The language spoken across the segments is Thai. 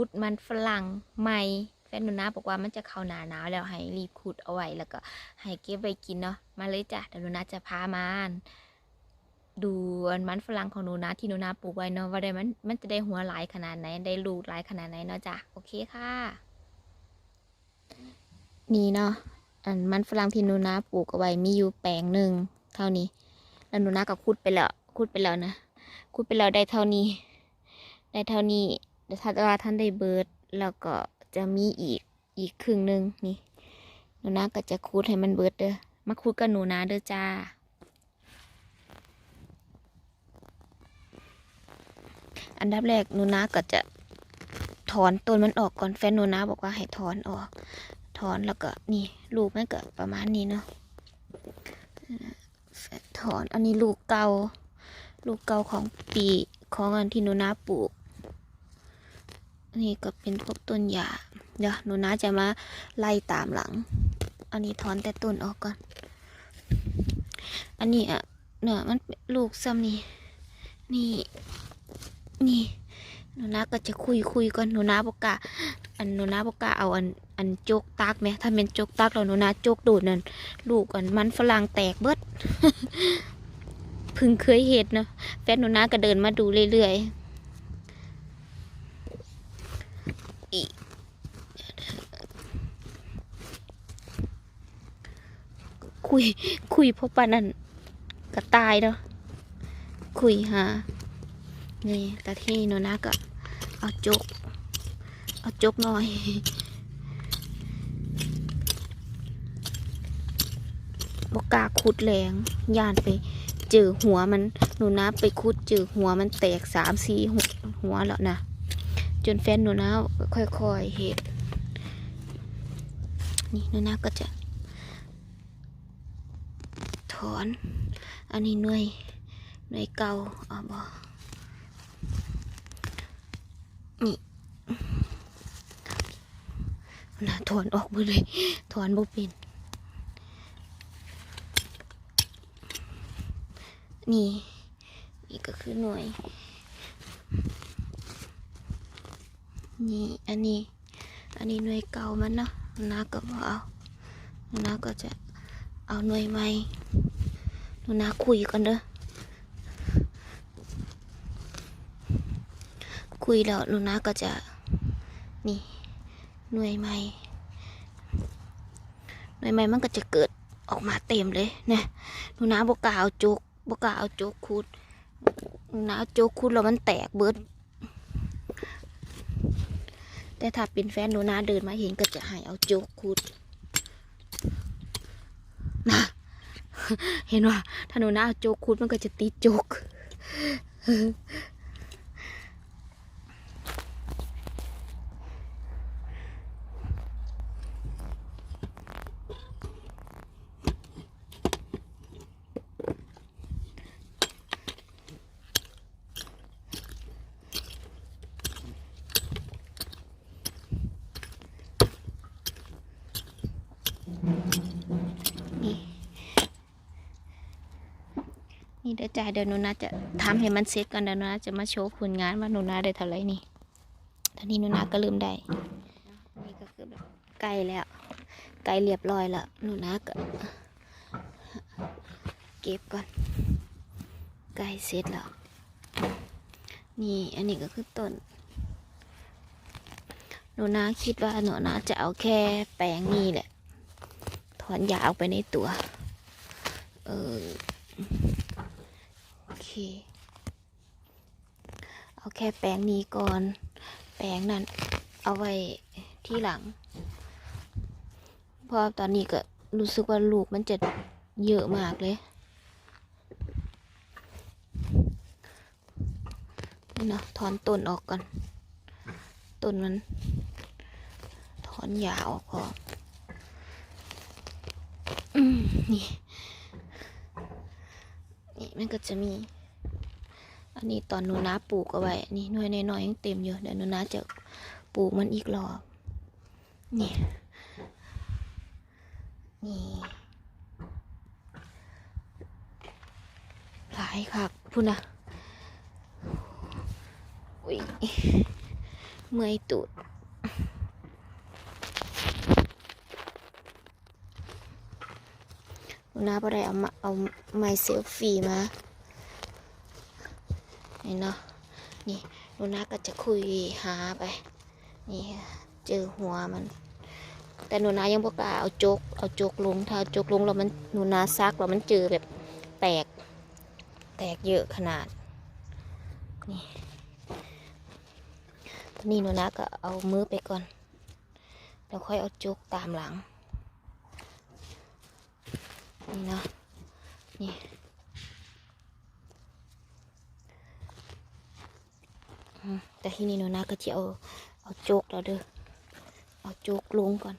ขุดมันฝรั่งใหม่แฟนหนูนาบอกว่ามันจะเข้าหนาหนาวแล้วให้รีบขุดเอาไว้แล้วก็ให้เก็บไว้กินเนาะมาเลยจ้ะเดี๋ยวหนูนาจะพามาดูมันฝรั่งของหนูนาที่หนูนาปลูกไว้เนาะว่าได้มันมันจะได้หัวหลายขนาดไหนได้ลูกหลายขนาดไหนเนาะจ้ะโอเคค่ะ นี่เนาะอันมันฝรั่งที่หนูนาปลูกเอาไว้มีอยู่แปลงหนึ่งเท่านี้ แล้วหนูนาก็ขุดไปแล้วขุดไปแล้วนะขุดไปแล้วได้เท่านี้ ได้เท่านี้ ถ้าว่าท่านได้เบิร์ดแล้วก็จะมีอีกอีกครึ่งหนึ่งนี่หนูนาก็จะคูดให้มันเบิร์ดเด้อมาคูดกับหนูนาเด้อจ้าอันดับแรกหนูนาก็จะถอนต้นมันออกก่อนแฟนหนูนาบอกว่าให้ถอนออก ถอนแล้วก็นี่ลูกมันก็ประมาณนี้เนาะถอนอันนี้ลูกเก่าลูกเก่าของปีของอันที่หนูนาปลูก นี่ก็เป็นพวกต้นหญ้าเดี๋ยวหนูนาจะมาไล่ตามหลัง อันนี้ถอนแต่ต้นออกก่อน อันนี้อะเนี่ยมันลูกซ้ำนี่ นี่ นี่ หนูนาก็จะคุยคุยก่อนหนูนาบอกกล้าอันหนูนาบอกกล้าเอาอันอันจกตักไหมถ้าเป็นจกตักเราหนูนาจกโดดนั่นลูกอันมันฝรั่งแตกเบิดพึ่งเคยเห็นเนาะแฟนหนูนาก็เดินมาดูเรื่อยๆ อีคุย คุยพราะปานั่นก็ตายเนาะคุยหานี่แต่ที่หนูนาก็เอาจกเอาจกหน่อยบกาขุดแรงยานไปเจอหัวมันหนูนาไปขุดเจอหัวมันแตกสามสี่หัวแล้วนะ จนแฟนหนูนาค่อยๆเห็ดนี่หนูนาก็จะ ถอน อันนี้หน่วยหน่วยเก่าอ๋อบอนี่น่าถอนออกหมดเลยถอนบ่เป็นนี่ นี่ก็คือหน่วย นี่อันนี้ อันนี้หน่วยเก่ามันเนาะนาก็บเอานาก็จะเอาหน่วยใหม่หนูนาคุยกันเด้อคุยแล้วหนูนาก็จะนี่หน่วยใหม่หน่วยใหม่มันก็จะเกิดออกมาเต็มเลยนะหนูนาบกล้าเอาจุกบกล้าเอาโจกคูดหนาวโจกคูดแล้วมันแตกเบิด แต่ถ้าเป็นแฟนหนูนาเดินมาเห็นก็จะหายเอาโจกคูดนะเห็นว่าถ้าหนูนาเอาโจกคูดมันก็จะตีโจก นี่เดี๋ยวจ่ายเดี๋ยวหนูนาจะทำให้มันเสร็จก่อนเดี๋ยวหนูนาจะมาโชว์ผลงานว่าหนูนาได้เท่าไหรนี่ตอนนี้หนูนาก็ลืมได้นี่ก็คือแบบใกล้แล้วใกล้เรียบร้อยแล้วหนูนาก็เก็บก่อนใกล้เสร็จแล้วนี่อันนี้ก็คือต้นหนูนาคิดว่าหนูนาจะเอาแค่แปลงนี้แหละถอนหญ้าออกไปในตัว เออ เคเอาแค่แปลงนี้ก่อน แปลงนั้น เอาไว้ที่หลัง เพราะตอนนี้ก็รู้สึกว่าลูกมันจะเยอะมากเลยนี่เนาะถอนต้นออกก่อน ต้นมัน ถอนหญ้าออกพออืมนี่ นี่มันก็จะมี อันนี้ตอนนูนาปลูกเอาไว้ นี่หน่วยน้อยๆยังเต็มอยู่ เดี๋ยวนูนาจะปลูกมันอีกรอบ นี่ นี่ หลายคักพูดนะอุ้ย เมื่อยตูดนูนาบ่ได้เอามาเอาไม้เซลฟี่มา นี่เนาะนี่หนูนาก็จะคุยหาไป นี่เจอหัวมัน แต่หนูนายังบอกล้าเอาจกเอาจกลงถ้าจกลงแล้วมันหนูนาซักแล้วมันเจอแบบแตก แตกเยอะขนาดนี่นี่หนูนาก็เอามือไปก่อน แล้วค่อยเอาโจกตามหลัง นี่เนาะนี่อืม แต่ที่นี่หนูนาก็จะเอาเอาโจกแล้วเด้อเอาโจกลงก่อน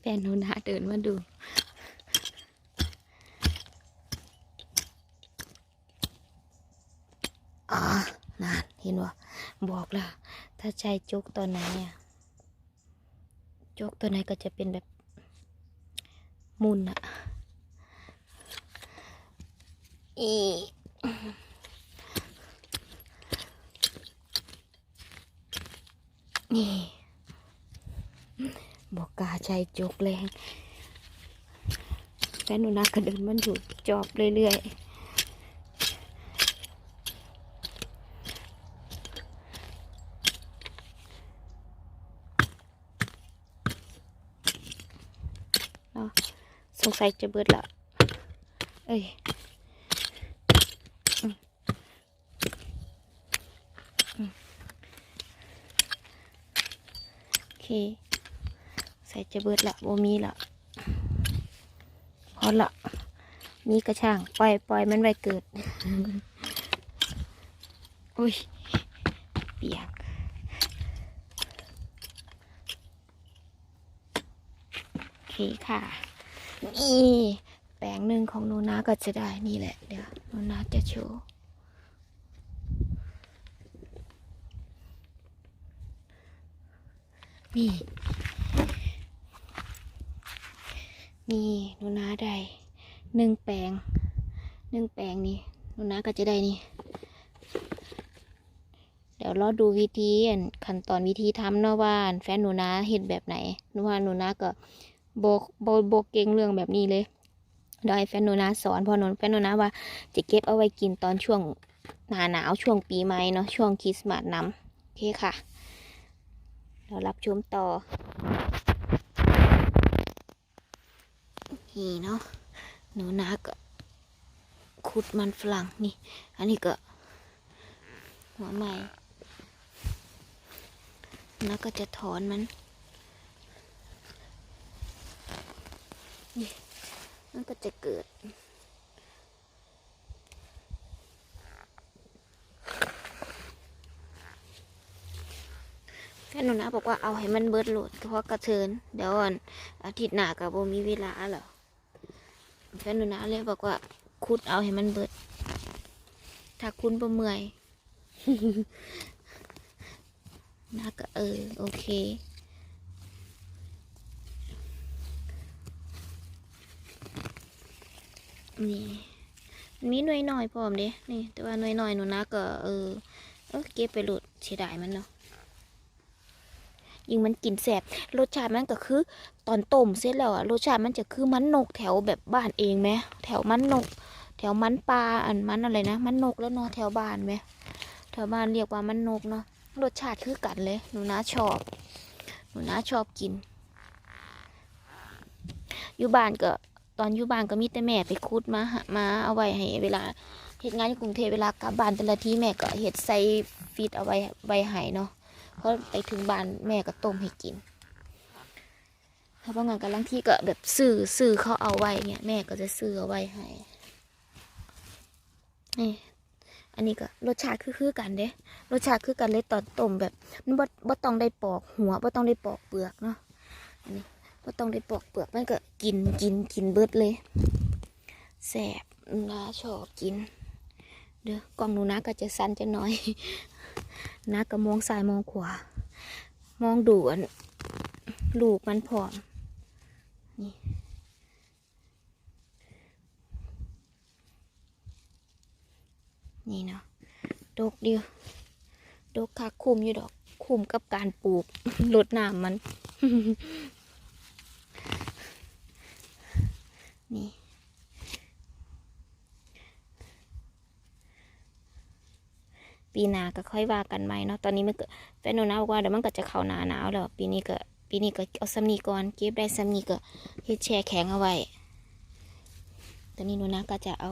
แฟนหนูนาเดินมาดูอ๋อนานเห็นว่า บอกล้วถ้าใช้โจกตอนไหนเนี่ยโจกตัวไหนก็จะเป็นแบบมุนอะอีนี่บอกกาใช้โจกแรงแฟนหนูนาก็เดินมันอยู่จอบเรื่อยๆ เนาะ สงสัยจะเบิดละเอ้ยอืมอืมโอเค ใส่จะเบิดละโบมีละพอละมีกระช่าง ปล่อยปล่อยมันไว้เกิด อุ้ย เปียกโอเคค่ะ นี่แปลงหนึ่งของหนูนาก็จะได้นี่แหละ เดี๋ยวหนูนาจะโชว์นี่นี่หนูนาได้หนึ่งแปลงหนึ่งแปลงนี่หนูนาก็จะได้นี่ เดี๋ยวรอดูวิธีอันขั้นตอนวิธีทำเนาะว่านแฟนหนูนาเห็นแบบไหนหนูว่าหนูนาก็ โบโบโบเก่งเรื่องแบบนี้เลยเดี๋ยวให้แฟนโนนาสอนพอนนแฟนโนนาว่าจะเก็บเอาไว้กินตอนช่วงหนาหนาวช่วงปีใหม่เนาะช่วงคริสต์มาสน้ำโอเคค่ะเรารับชมต่อนี่เนาะหนูนาก็ขุดมันฝรั่งนี่ อันนี้ก็หัวใหม่นาก็จะถอนมัน มันก็จะเกิด แฟนหนูนะบอกว่าเอาให้มันเบิดโหลดเพราะกระเทินเดี๋ยวอ่อนอาทิตย์หน้ากับโบมีเวลาเหรอแฟนหนูนะเลยบอกว่าคุดเอาให้มันเบิด ถ้าคุณบ่เมื่อยนาก็เออ โอเค นี่มีหน่วยหน่อยพร้อมเด้นี่แต่ว่าหน่วยหน่อยหนูนะก็เออเออเก็บไปหลุดเสียดายมันเนาะยิ่งมันกินแสบรสชาติมันก็คือ ตอนต้มเสร็จแล้วอะรสชาติมันจะคือมันนกแถวแบบบ้านเองไหมแถวมันนก แถวมันปลาอันมันอะไรนะมันนกแล้วเนาะแถวบ้านไหมแถวบ้านเรียกว่ามันนกเนาะรสชาติคือกันเลย หนูนะชอบ หนูนะชอบกิน อยู่บ้านก็ ตอนอยู่บ้านก็มีแต่แม่ไปคุดมาหามาเอาไว้ให้เวลาเฮ็ดงานอยู่กรุงเทพเวลากลับบ้านแต่ละทีแม่ก็เฮ็ดใส่ฟีดเอาไว้ไว้ให้เนาะเพราะไปถึงบ้านแม่ก็ต้มให้กิน ถ้าบางงานกันลังที่ก็แบบซื้อซื้อเขาเอาไว้เนี่ยแม่ก็จะซื้อเอาไว้ให้นี่อันนี้ก็รสชาติคือคือกันเด้รสชาติคือกันเลยตอนต้มแบบมันบ่บ่ต้องได้ปอกหัวบ่ต้องได้ปอกเปลือกเนาะอันนี้ ก็ต้องได้ปอกเปลือกมันก็กินกินกินเบิดเลยแสบนาชอบกิน เด้อกล้องหนูนะก็จะสั้นจะน้อยนะก็มองซ้ายมองขวามองดูอันลูกมันผอมนี่นี่เนาะดกเดียวดกคักคุมอยู่ดอกคุมกับการปลูกลดน้ำมัน ปีหน้าก็ค่อยว่ากันใหม่เนาะตอนนี้มันก็แฟนหนูนะบอกว่าเดี๋ยวมันก็จะเข้าหนาหนาวแล้วปีนี้ก็ปีนี้ก็เอาซัมนีก่อนเก็บได้ซัมนีก็เฮ็ดแช่แข็งเอาไว้ ตอนนี้หนูนะก็จะเอา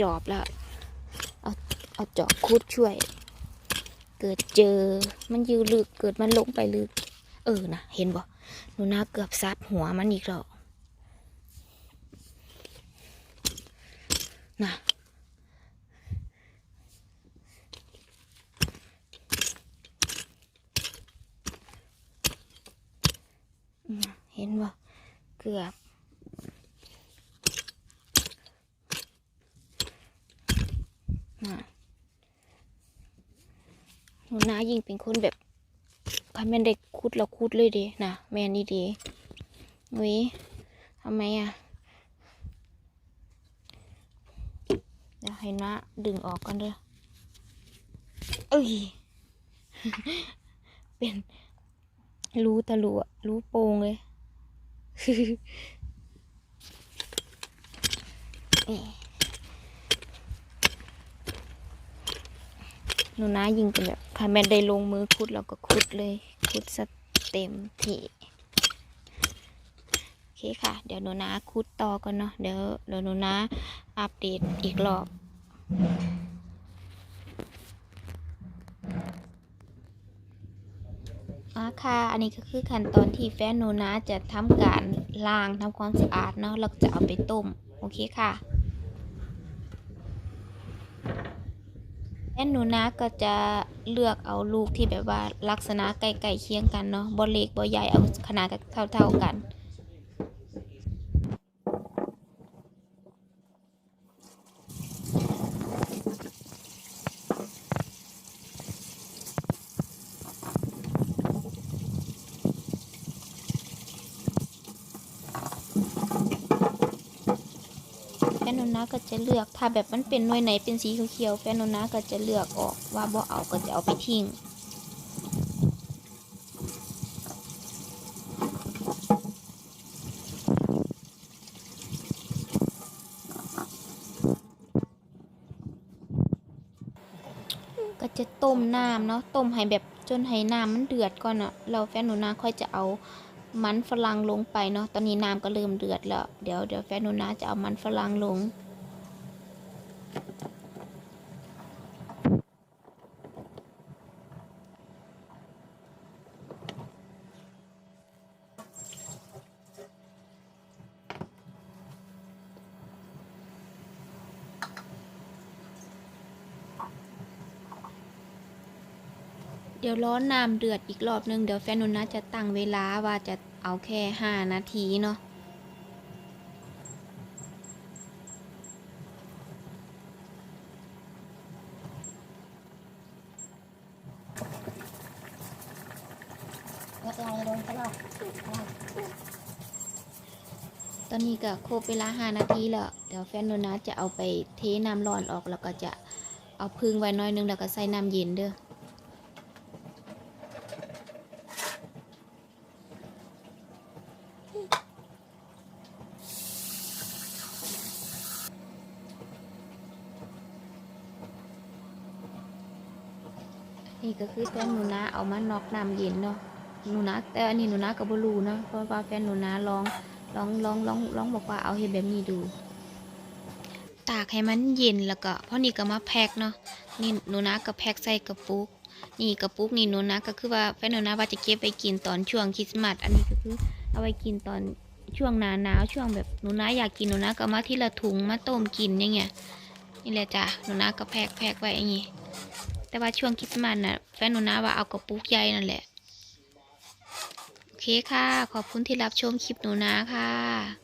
จอบแล้วเอาเอาจอบคุดช่วย เกิดเจอมันยู่ลึกเกิดมันลงไปลึก เออนะเห็นบ่หนูนาเกือบซับหัวมันอีกแล้วนะน่ะเห็นบ่ เกือบน่ะหนูนายิงเป็นคนแบบคันแม่นเด็กคุดเราคุดเลยดีนะแม่นี่ดีเว้ยทำไมอะเดี๋ยวให้นะดึงออกกันเด้อเอ้ย เป็น รู้ตะลุรู้โปงเลย หนูนายิงเป็นแบบค่ะแม่นได้ลงมือคุดเราก็คุดเลย คุดสเต็มที่โอเคค่ะ เดี๋ยวหนูนาคุดต่อกันเนาะเดี๋ยวเดี๋ยวหนูนาอัปเดตอีกรอบาค่ะ อันนี้ก็คือขั้นตอนที่แฟนหนูนาจะทำการล้างทำความสะอาดเนาะแล้วจะเอาไปต้ม โอเคค่ะแฟนหนูนะก็จะเลือกเอาลูกที่แบบว่าลักษณะใกล้ๆเคียงกันเนาะบ่เล็กบ่ใหญ่เอาขนาดเท่าๆกัน นนูนะก็จะเลือก ถ้าแบบมันเป็นหน่วยไหนเป็นสีเขียวๆแฟนนนะก็จะเลือกออกว่าบ่เอาก็จะเอาไปทิ้งก็จะต้มน้ำเนาะต้มให้แบบจนให้น้ำมันเดือดก่อนอะแล้วแฟนหนูนาค่อยจะเอา มันฝรั่งลงไปเนาะ ตอนนี้น้ำก็เริ่มเดือดแล้ว เดี๋ยวเดี๋ยวแฟนหนูนาจะเอามันฝรั่งลง เดี๋ยวร้อนน้ำเดือดอีกรอบนึง เดี๋ยวแฟนหนุนนะจะตั้งเวลาว่าจะเอาแค่ห้านาทีเนาะตอนนี้ก็ครบเวลาห้านาทีแล้ว เดี๋ยวแฟนหนุนนะจะเอาไปเทน้ำร้อนออกแล้วก็จะเอาพึ่งไว้หน้อยนึงแล้วก็ใส่น้ำเย็นเด้อ ก็คือแฟนหนูนะเอามานอกน้ำเย็นเนาะหนูนะแต่อันนี้หนูนะกับบรูเนาะเพราะว่าแฟนหนูนะลองลองลองลองลองบอกว่าเอาเห็ดแบบนี้ดู ตากให้มันเย็นแล้วก็เพราะนี่ก็มาแพ็คเนาะนี่หนูนะก็แพ็คใส่กระปุกนี่กระปุกนี่หนูนะก็คือว่าแฟนหนูนะว่าจะเก็บไปกินตอนช่วงคริสต์มาสอันนี้ก็คือเอาไว้กินตอนช่วงหนาหนาวช่วงแบบหนูนะอยากกินหนูนะก็มาที่ละถุงมาต้มกินอย่างเงี้ยนี่แหละจ้ะหนูนะก็แพ็คแพ็คไว้อย่างงี้ แต่ว่าช่วงคริสต์มาสน่ะแฟนหนูนะว่าเอากระปุกใหญ่นั่นแหละ โอเคค่ะ ขอบคุณที่รับชมคลิปหนูนะค่ะ